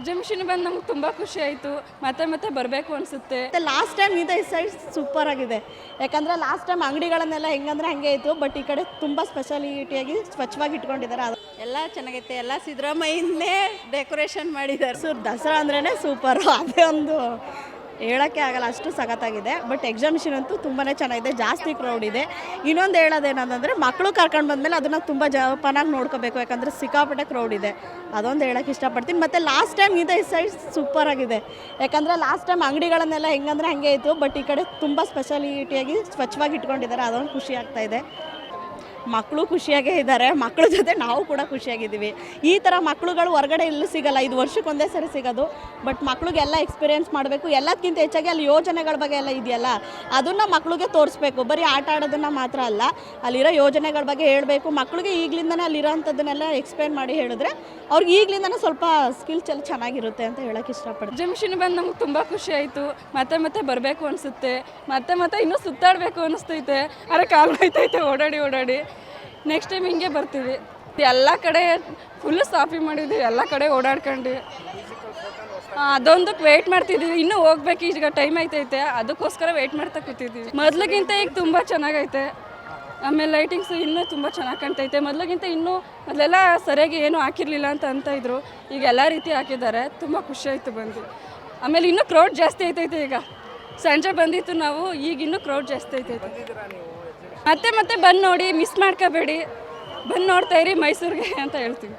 Exhibition ಬಂದು ನಮ್ಗೆ ತುಂಬ ಖುಷಿ ಆಯಿತು. ಮತ್ತೆ ಮತ್ತೆ ಬರಬೇಕು ಅನಿಸುತ್ತೆ. ಮತ್ತು ಲಾಸ್ಟ್ ಟೈಮ್ ಇದೆ ಈ ಸೈಡ್ ಸೂಪರ್ ಆಗಿದೆ. ಯಾಕಂದ್ರೆ ಲಾಸ್ಟ್ ಟೈಮ್ ಅಂಗಡಿಗಳನ್ನೆಲ್ಲ ಹೆಂಗಂದ್ರೆ ಹಾಗೆ ಇತ್ತು ಬಟ್ ಈ ಕಡೆ ತುಂಬ ಸ್ಪೆಷಾಲಿಟಿಯಾಗಿ ಸ್ವಚ್ಛವಾಗಿ ಇಟ್ಕೊಂಡಿದ್ದಾರೆ. ಅದು ಎಲ್ಲ ಚೆನ್ನಾಗೈತೆ ಎಲ್ಲ ಸಿದ್ದರಾಮಯ್ಯನೇ ಡೆಕೋರೇಷನ್ ಮಾಡಿದ್ದಾರೆ. ಸೊ ದಸರಾ ಅಂದ್ರೇ ಸೂಪರು ಅದೇ ಒಂದು ಹೇಳೋಕ್ಕೆ ಆಗಲ್ಲ, ಅಷ್ಟು ಸಖತ್ತಾಗಿದೆ. ಬಟ್ ಎಕ್ಸಾಮಿಷನ್ ಅಂತೂ ತುಂಬಾ ಚೆನ್ನಾಗಿದೆ, ಜಾಸ್ತಿ ಕ್ರೌಡ್ ಇದೆ. ಇನ್ನೊಂದು ಹೇಳೋದೇನಂತಂದರೆ ಮಕ್ಕಳು ಕರ್ಕೊಂಡು ಬಂದಮೇಲೆ ಅದನ್ನು ತುಂಬ ಜಪಾನಾಗಿ ನೋಡ್ಕೋಬೇಕು, ಯಾಕಂದರೆ ಸಿಕ್ಕಾಪಟ್ಟೆ ಕ್ರೌಡ್ ಇದೆ. ಅದೊಂದು ಹೇಳೋಕ್ಕೆ ಇಷ್ಟಪಡ್ತೀನಿ. ಮತ್ತು ಲಾಸ್ಟ್ ಟೈಮ್ ಇದೆ ಈ ಸೈಡ್ ಸೂಪರಾಗಿದೆ ಯಾಕಂದರೆ ಲಾಸ್ಟ್ ಟೈಮ್ ಅಂಗಡಿಗಳನ್ನೆಲ್ಲ ಹೆಂಗಂದ್ರೆ ಹಾಗೆ ಇತ್ತು ಬಟ್ ಈ ಕಡೆ ತುಂಬ ಸ್ಪೆಷಾಲಿಟಿಯಾಗಿ ಸ್ವಚ್ಛವಾಗಿ ಇಟ್ಕೊಂಡಿದ್ದಾರೆ, ಅದೊಂದು ಖುಷಿ ಆಗ್ತಾಯಿದೆ ಮಕ್ಕಳು ಖುಷಿಯಾಗೇ ಇದ್ದಾರೆ. ಮಕ್ಕಳ ಜೊತೆ ನಾವು ಕೂಡ ಖುಷಿಯಾಗಿದ್ದೀವಿ. ಈ ಥರ ಮಕ್ಕಳುಗಳು ಹೊರಗಡೆ ಎಲ್ಲೂ ಸಿಗಲ್ಲ. ಐದು ವರ್ಷಕ್ಕೆ ಒಂದೇ ಸರಿ ಸಿಗೋದು. ಬಟ್ ಮಕ್ಳಿಗೆಲ್ಲ ಎಕ್ಸ್ಪೀರಿಯೆನ್ಸ್ ಮಾಡಬೇಕು. ಎಲ್ಲದಕ್ಕಿಂತ ಹೆಚ್ಚಾಗಿ ಅಲ್ಲಿ ಯೋಜನೆಗಳ ಬಗ್ಗೆ ಎಲ್ಲ ಇದೆಯಲ್ಲ? ಅದನ್ನು ಮಕ್ಕಳಿಗೆ ತೋರಿಸ್ಬೇಕು. ಬರೀ ಆಟ ಆಡೋದನ್ನು ಮಾತ್ರ ಅಲ್ಲ. ಅಲ್ಲಿರೋ ಯೋಜನೆಗಳ ಬಗ್ಗೆ ಹೇಳಬೇಕು. ಮಕ್ಕಳಿಗೆ ಈಗಲಿಂದನೇ ಅಲ್ಲಿರೋಂಥದ್ದನ್ನೆಲ್ಲ ಎಕ್ಸ್ಪ್ಲೇನ್ ಮಾಡಿ ಹೇಳಿದ್ರೆ ಅವ್ರಿಗೆ ಈಗಲಿಂದನೇ ಸ್ವಲ್ಪ ಸ್ಕಿಲ್ಸ್ ಎಲ್ಲ ಚೆನ್ನಾಗಿರುತ್ತೆ ಅಂತ ಹೇಳೋಕ್ಕೆ ಇಷ್ಟಪಡ್ತೀನಿ. ಎಕ್ಸಿಬಿಷನ್ ಬಂದು ನಮ್ಗೆ ತುಂಬ ಖುಷಿ ಆಯಿತು. ಮತ್ತೆ ಮತ್ತೆ ಬರಬೇಕು ಅನಿಸುತ್ತೆ. ಮತ್ತೆ ಮತ್ತೆ ಇನ್ನೂ ಸುತ್ತಾಡಬೇಕು ಅನಿಸ್ತೈತೆ. ಅರೆ ಕಾಲು ಹೋಯ್ತೈತೆ ಓಡಾಡಿ ಓಡಾಡಿ. ನೆಕ್ಸ್ಟ್ ಟೈಮ್ ಹಿಂಗೆ ಬರ್ತೀವಿ. ಎಲ್ಲ ಕಡೆ ಫುಲ್ಲು ಸಾಫಿ ಮಾಡಿದ್ದೀವಿ ಎಲ್ಲ ಕಡೆ ಓಡಾಡ್ಕೊಂಡು. ಅದೊಂದಕ್ಕೆ ವೆಯ್ಟ್ ಮಾಡ್ತಿದ್ದೀವಿ ಇನ್ನೂ ಹೋಗ್ಬೇಕು, ಈಗ ಟೈಮ್ ಐತೈತೆ ಅದಕ್ಕೋಸ್ಕರ ವೆಯ್ಟ್ ಮಾಡ್ತಾ ಕೂತಿದ್ದೀವಿ ಮೊದಲಿಗಿಂತ ಈಗ ತುಂಬ ಚೆನ್ನಾಗೈತೆ. ಆಮೇಲೆ ಲೈಟಿಂಗ್ಸ್ ಇನ್ನೂ ತುಂಬ ಚೆನ್ನಾಗಿ ಕಾಣ್ತೈತೆ. ಮೊದಲಿಗಿಂತ ಇನ್ನೂ ಮೊದಲೆಲ್ಲ ಸರಿಯಾಗಿ ಏನೂ ಹಾಕಿರಲಿಲ್ಲ ಅಂತ ಅಂತ ಇದ್ರು. ಈಗ ಎಲ್ಲ ರೀತಿ ಹಾಕಿದ್ದಾರೆ. ತುಂಬ ಖುಷಿ ಆಯಿತು ಬಂದು. ಆಮೇಲೆ ಇನ್ನೂ ಕ್ರೌಡ್ ಜಾಸ್ತಿ ಐತೈತೆ ಈಗ. ಸಂಜೆ ಬಂದಿತ್ತು ನಾವು, ಈಗ ಇನ್ನೂ ಕ್ರೌಡ್ ಜಾಸ್ತಿ ಐತೈತೆ ಮತ್ತೆ ಮತ್ತೆ ಬಂದು ನೋಡಿ ಮಿಸ್ ಮಾಡ್ಕೋಬೇಡಿ. ಬಂದು ನೋಡ್ತಾ ಇರಿ ಮೈಸೂರಿಗೆ ಅಂತ ಹೇಳ್ತೀವಿ.